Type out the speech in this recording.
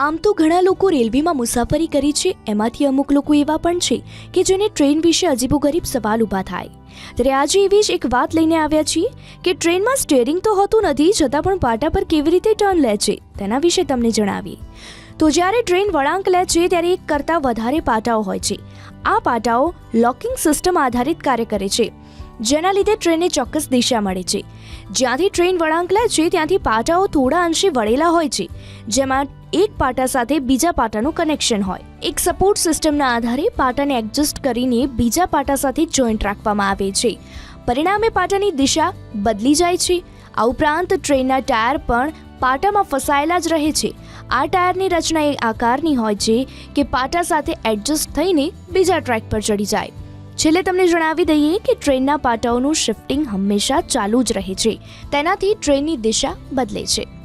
આમ તો ઘણા લોકો રેલવેમાં મુસાફરી કરી છે, એમાંથી અમુક લોકો એવા પણ છે કે જેને ટ્રેન વિશે અજીબોગરીબ સવાલ ઊભા થાય. ત્યારે આજે એવી જ એક વાત લઈને આવ્યા છીએ કે ટ્રેનમાં સ્ટેરિંગ તો હોતું નથી, છતાં પણ પાટા પર કેવી રીતે ટર્ન લે છે, તેના વિશે તમને જણાવીએ. તો જ્યારે ટ્રેન વળાંક લે છે, ત્યારે એક કરતાં વધારે પાટાઓ હોય છે. આ પાટાઓ લોકિંગ સિસ્ટમ આધારિત કાર્ય કરે છે. જેના લીધે ટ્રેનને ચોક્કસ દિશા મળે છે. જ્યાંથી ટ્રેન વળાંક લે છે, ત્યાંથી પાટાઓ થોડા અંશે વળેલા હોય છે, જેમાં એક પાટા સાથે બીજા પાટાનું કનેક્શન હોય. એક સપોર્ટ સિસ્ટમના આધારે પાટાને એડજસ્ટ કરીને બીજા પાટા સાથે જોઈન્ટ રાખવામાં આવે છે. પરિણામે પાટાની દિશા બદલી જાય છે. આ ઉપરાંત ટ્રેનના ટાયર પણ પાટામાં ફસાયેલા જ રહે છે. આ ટાયરની રચના એ આકારની હોય છે કે પાટા સાથે એડજસ્ટ થઈને બીજા ટ્રેક પર ચડી જાય. છેલ્લે તમને જણાવી દઈએ કે ટ્રેનના પાટાઓનું શિફ્ટિંગ હંમેશા ચાલુ જ રહે છે. તેનાથી ટ્રેનની દિશા બદલે છે.